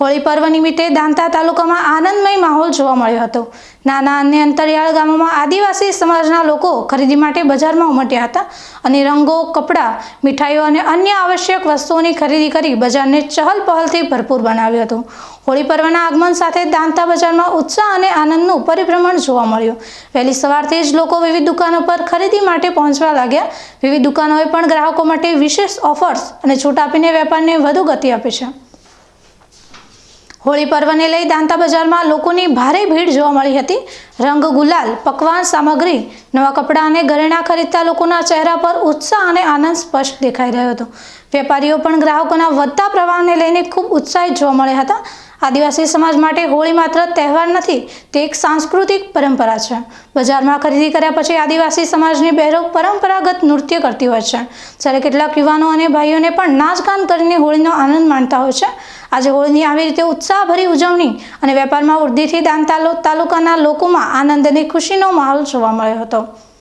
હોળી પર્વ નિમિત્તે દાંતા તાલુકામાં આનંદમય માહોલ જોવા મળ્યો હતો. નાના અને અંતરિયાળ ગામોમાં આદિવાસી સમાજના લોકો ખરીદી માટે બજારમાં ઉમટ્યા હતા અને રંગો, કપડાં, મીઠાઈઓ અને અન્ય આવશ્યક વસ્તુઓની ખરીદી કરી બજારને ચહલ પહલથી ભરપૂર બનાવ્યું હતું. હોળી પર્વના આગમન સાથે દાંતા બજારમાં ઉત્સાહ અને આનંદનું પરિભ્રમણ જોવા મળ્યું. વહેલી સવારથી જ લોકો વિવિધ દુકાનો પર ખરીદી માટે પહોંચવા લાગ્યા. વિવિધ દુકાનોએ પણ ગ્રાહકો માટે વિશેષ ઓફર્સ અને છૂટ આપીને વેપારને વધુ ગતિ આપી છે. હોળી પર્વને લઈ દાંતા બજારમાં લોકોની ભારે ભીડ જોવા મળી હતી. રંગ, ગુલાલ, પકવાન સામગ્રી, નવા કપડાં અને ઘરેણાં ખરીદતા લોકોના ચહેરા પર ઉત્સાહ અને આનંદ સ્પષ્ટ દેખાઈ રહ્યો હતો. વેપારીઓ પણ ગ્રાહકોના વધતા પ્રવાહને લઈને ખૂબ ઉત્સાહિત જોવા મળ્યા હતા. આદિવાસી સમાજ માટે હોળી માત્ર તહેવાર નથી, તે એક સાંસ્કૃતિક પરંપરા છે. બજારમાં ખરીદી કર્યા પછી આદિવાસી સમાજની બહેરો પરંપરાગત નૃત્ય કરતી હોય છે. જ્યારે કેટલાક યુવાનો અને ભાઈઓને પણ નાચગાન કરીને હોળીનો આનંદ માણતા હોય છે. આજે હોળીની આવી રીતે ઉત્સાહભરી ઉજવણી અને વેપારમાં વૃદ્ધિથી દાંતા તાલુકાના લોકોમાં આનંદ અને ખુશીનો માહોલ જોવા મળ્યો હતો.